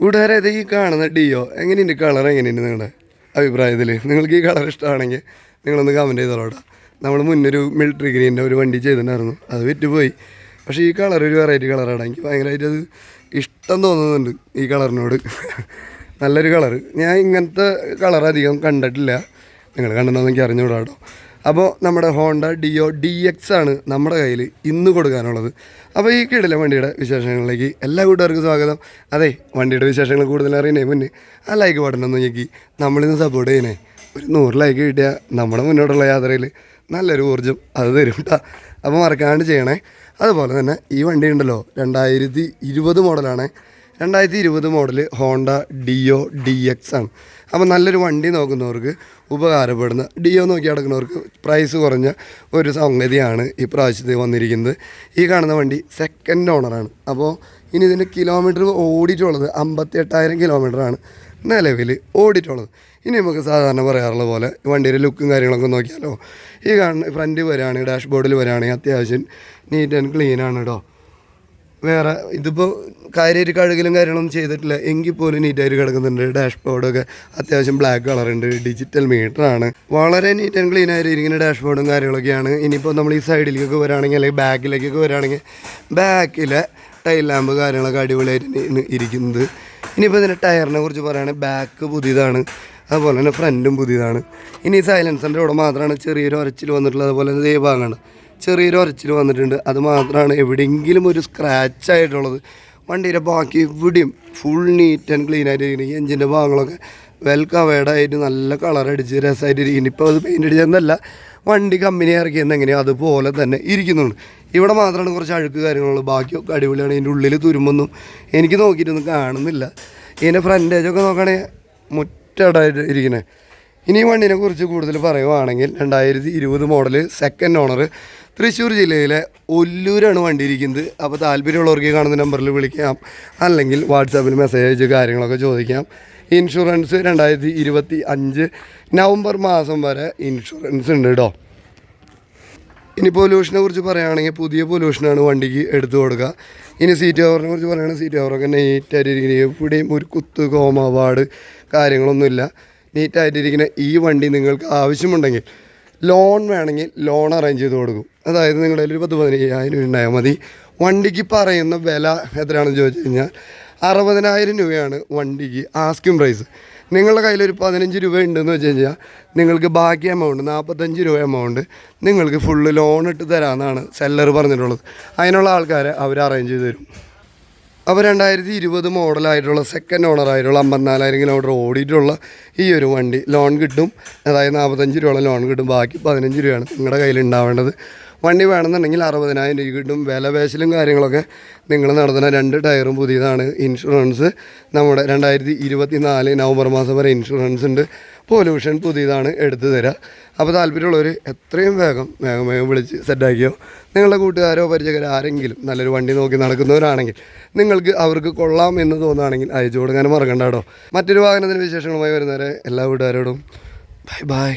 കൂട്ടുകാരെ ഇത് ഈ കാണുന്ന ഡിയോ എങ്ങനെയുണ്ട് കളർ എങ്ങനെയുണ്ട് നിങ്ങളുടെ അഭിപ്രായത്തിൽ? നിങ്ങൾക്ക് ഈ കളർ ഇഷ്ടമാണെങ്കിൽ നിങ്ങളൊന്ന് കമന്റ് ചെയ്തോളൂട്ടോ നമ്മൾ മുന്നൊരു മിലിറ്ററി ഗ്രീന്റെ ഒരു വണ്ടി ചെയ്തിട്ടുണ്ടായിരുന്നു. അത് വിറ്റുപോയി. പക്ഷേ ഈ കളർ ഒരു വെറൈറ്റി കളറാണ് എനിക്ക് ഭയങ്കരമായിട്ട് അത് ഇഷ്ടം തോന്നുന്നുണ്ട് ഈ കളറിനോട് നല്ലൊരു കളർ ഞാൻ ഇങ്ങനത്തെ കളർ അധികം കണ്ടിട്ടില്ല. നിങ്ങൾ കണ്ടെന്ന് എനിക്ക് അറിഞ്ഞുകൂടാ അപ്പോൾ നമ്മുടെ ഹോണ്ട ഡിയോ ഡി എക്സ് ആണ് നമ്മുടെ കയ്യിൽ ഇന്ന് കൊടുക്കാനുള്ളത്. അപ്പോൾ ഈ കിടില വണ്ടിയുടെ വിശേഷങ്ങളിലേക്ക് എല്ലാ കൂട്ടുകാർക്കും സ്വാഗതം. അതെ വണ്ടിയുടെ വിശേഷങ്ങൾ കൂടുതൽ അറിയണേ മുന്നേ? ആ ലൈക്ക് പാടണം ഒന്ന് ഞെക്കി. നമ്മളിന്ന് സപ്പോർട്ട് ചെയ്യണേ. ഒരു നൂറ് ലൈക്ക് കിട്ടിയാൽ നമ്മുടെ മുന്നോട്ടുള്ള യാത്രയിൽ നല്ലൊരു ഊർജം അത് തരും കേട്ടോ അപ്പോൾ മറക്കാണ്ട് ചെയ്യണേ. അതുപോലെ തന്നെ ഈ വണ്ടി ഉണ്ടല്ലോ രണ്ടായിരത്തി ഇരുപത് മോഡലാണ് രണ്ടായിരത്തി ഇരുപത് model Honda Dio D X ആണ്. അപ്പോൾ നല്ലൊരു വണ്ടി നോക്കുന്നവർക്ക് ഉപകാരപ്പെടുന്ന ഡിയോ നോക്കി നടക്കുന്നവർക്ക് പ്രൈസ് കുറഞ്ഞ ഒരു സംഗതിയാണ് ഈ പ്രാവശ്യത്തിൽ വന്നിരിക്കുന്നത്. ഈ കാണുന്ന വണ്ടി സെക്കൻഡ് ഓണറാണ് അപ്പോൾ ഇനി ഇതിന്റെ കിലോമീറ്റർ ഓടിയിട്ടുള്ളത് അമ്പത്തി എട്ടായിരം കിലോമീറ്ററാണ് നിലവിൽ ഓടിയിട്ടുള്ളത്. ഇനി നമുക്ക് സാധാരണ പറയാറുള്ള പോലെ വണ്ടിയുടെ ലുക്കും കാര്യങ്ങളൊക്കെ നോക്കിയാലോ? ഈ കാണുന്ന ഫ്രണ്ട് വരികയാണെങ്കിൽ ഡാഷ്ബോർഡിൽ വരികയാണെങ്കിൽ അത്യാവശ്യം നീറ്റ് ആൻഡ് ക്ലീൻ ആണ് കേട്ടോ വേറെ ഇതിപ്പോൾ കാര്യമായിട്ട് കഴുകലും കാര്യങ്ങളൊന്നും ചെയ്തിട്ടില്ല. എങ്കിൽ പോലും നീറ്റായിട്ട് കിടക്കുന്നുണ്ട്. ഡാഷ് ബോർഡൊക്കെ അത്യാവശ്യം ബ്ലാക്ക് കളറുണ്ട് ഡിജിറ്റൽ മീറ്ററാണ് വളരെ നീറ്റ് ആൻഡ് ക്ലീൻ ആയിട്ട് ഇരിക്കുന്ന ഡാഷ് ബോർഡും കാര്യങ്ങളൊക്കെയാണ്. ഇനിയിപ്പോൾ നമ്മൾ ഈ സൈഡിലേക്കൊക്കെ വരാണെങ്കിൽ അല്ലെങ്കിൽ ബാക്കിലേക്കൊക്കെ വരാണെങ്കിൽ ബാക്കിലെ ടൈൽ ലാമ്പ് കാര്യങ്ങളൊക്കെ അടിപൊളിയായിട്ട് ഇരിക്കുന്നത്. ഇനിയിപ്പോൾ ഇതിന്റെ ടയറിനെ കുറിച്ച് പറയുകയാണെങ്കിൽ ബാക്ക് പുതിയതാണ്. അതുപോലെ തന്നെ ഫ്രണ്ടും പുതിയതാണ്. ഇനി സൈലൻസറിന്റെ ഇവിടെ മാത്രമാണ് ചെറിയൊരു ഒരച്ചിൽ വന്നിട്ടുള്ളത്. അതുപോലെ ഭാഗമാണ്. ചെറിയൊരു ഒരച്ചിൽ വന്നിട്ടുണ്ട്. അത് മാത്രമാണ് എവിടെയെങ്കിലും ഒരു സ്ക്രാച്ച് ആയിട്ടുള്ളത്. വണ്ടിയുടെ ബാക്കി എവിടെയും ഫുൾ നീറ്റ് ആൻഡ് ക്ലീൻ ആയിട്ട് ഇരിക്കുന്നത് എഞ്ചിന്റെ ഭാഗങ്ങളൊക്കെ വെൽ കവേർഡ് ആയിട്ട് നല്ല കളർ അടിച്ച് രസമായിട്ട് ഇരിക്കുന്നു ഇപ്പോൾ അത് പെയിന്റ് അടിച്ചതെന്നല്ല വണ്ടി കമ്പനി ഇറക്കിയെന്ന് എങ്ങനെയോ അതുപോലെ തന്നെ ഇരിക്കുന്നുണ്ട്. ഇവിടെ മാത്രമാണ് കുറച്ച് അഴുക്ക് കാര്യങ്ങളുള്ളൂ. ബാക്കിയൊക്കെ അടിപൊളിയാണ്. ഇതിന്റെ ഉള്ളിൽ തുരുമ്പൊന്നും എനിക്ക് നോക്കിയിട്ടൊന്നും കാണുന്നില്ല. ഇതിന്റെ ഫ്രണ്ടേജൊക്കെ നോക്കുകയാണെങ്കിൽ മുറ്റടായിട്ട് ഇരിക്കണേ. ഇനി വണ്ടിനെ കുറിച്ച് കൂടുതൽ പറയുവാണെങ്കിൽ രണ്ടായിരത്തി ഇരുപത് മോഡൽ സെക്കൻഡ് ഓണർ തൃശ്ശൂർ ജില്ലയിലെ ഒല്ലൂരാണ് വണ്ടി ഇരിക്കുന്നത്. അപ്പോൾ താല്പര്യമുള്ളവർക്ക് കാണുന്ന നമ്പറിൽ വിളിക്കാം. അല്ലെങ്കിൽ വാട്സാപ്പിൽ മെസ്സേജ് അയച്ച് കാര്യങ്ങളൊക്കെ ചോദിക്കാം. ഇൻഷുറൻസ് രണ്ടായിരത്തി ഇരുപത്തി അഞ്ച് നവംബർ മാസം വരെ ഇൻഷുറൻസ് ഉണ്ട് കേട്ടോ ഇനി പൊല്യൂഷനെ കുറിച്ച് പറയുകയാണെങ്കിൽ പുതിയ പൊല്യൂഷനാണ് വണ്ടിക്ക് എടുത്തു കൊടുക്കുക. ഇനി സീറ്റ് കവറിനെ കുറിച്ച് പറയുകയാണെങ്കിൽ സീറ്റ് കവറൊക്കെ നീറ്റായിട്ടിരിക്കുന്നത് എവിടെയും ഒരു കുത്ത് കോമ പാട് കാര്യങ്ങളൊന്നുമില്ല. നീറ്റായിട്ടിരിക്കുന്ന ഈ വണ്ടി നിങ്ങൾക്ക് ആവശ്യമുണ്ടെങ്കിൽ ലോൺ വേണമെങ്കിൽ ലോൺ അറേഞ്ച് ചെയ്ത് കൊടുക്കും. അതായത് നിങ്ങളുടെ ഒരു പത്ത് പതിനയ്യായിരം രൂപ ഉണ്ടായാൽ മതി. വണ്ടിക്ക് പറയുന്ന വില എത്രയാണെന്ന് ചോദിച്ചു കഴിഞ്ഞാൽ അറുപതിനായിരം രൂപയാണ് വണ്ടിക്ക് ആസ്കിങ് പ്രൈസ് നിങ്ങളുടെ കയ്യിൽ ഒരു പതിനഞ്ച് രൂപ ഉണ്ടെന്ന് വെച്ച് കഴിഞ്ഞാൽ നിങ്ങൾക്ക് ബാക്കി എമൗണ്ട് നാൽപ്പത്തഞ്ച് രൂപ എമൗണ്ട് നിങ്ങൾക്ക് ഫുള്ള് ലോൺ ഇട്ട് തരാമെന്നാണ് സെല്ലർ പറഞ്ഞിട്ടുള്ളത്. അതിനുള്ള ആൾക്കാരെ അവർ അറേഞ്ച് ചെയ്ത് തരും. അപ്പോൾ രണ്ടായിരത്തി ഇരുപത് മോഡലായിട്ടുള്ള സെക്കൻഡ് ഓണറായിട്ടുള്ള അമ്പത്തിനാലായിരം കിലോമീറ്റർ ഓടിയിട്ടുള്ള ഈ ഒരു വണ്ടി ലോൺ കിട്ടും. അതായത് നാൽപ്പത്തഞ്ച് രൂപയുള്ള ലോൺ കിട്ടും. ബാക്കി പതിനഞ്ച് രൂപയാണ് നിങ്ങളുടെ കയ്യിൽ ഉണ്ടാവേണ്ടത് വണ്ടി വേണമെന്നുണ്ടെങ്കിൽ അറുപതിനായിരം രൂപ കിട്ടും. വില പേശലും കാര്യങ്ങളൊക്കെ നിങ്ങൾ നടത്തുന്ന രണ്ട് ടയറും പുതിയതാണ്. ഇൻഷുറൻസ് നമ്മുടെ രണ്ടായിരത്തി ഇരുപത്തി നാല് നവംബർ മാസം വരെ ഇൻഷുറൻസ് ഉണ്ട്. പൊല്യൂഷൻ പുതിയതാണ് എടുത്തു തരാം. അപ്പോൾ താല്പര്യമുള്ളവർ എത്രയും വേഗം വേഗം വേഗം വിളിച്ച് സെറ്റാക്കിയോ നിങ്ങളുടെ കൂട്ടുകാരോ പരിചയക്കാരോ ആരെങ്കിലും നല്ലൊരു വണ്ടി നോക്കി നടക്കുന്നവരാണെങ്കിൽ നിങ്ങൾക്ക് അവർക്ക് കൊള്ളാം എന്ന് തോന്നുകയാണെങ്കിൽ അയച്ചു കൊടുക്കാനും മറക്കണ്ട കേട്ടോ. മറ്റൊരു വാഹനത്തിന് വിശേഷങ്ങളുമായി വരുന്നവരെ എല്ലാ കൂട്ടുകാരോടും ബൈ ബൈ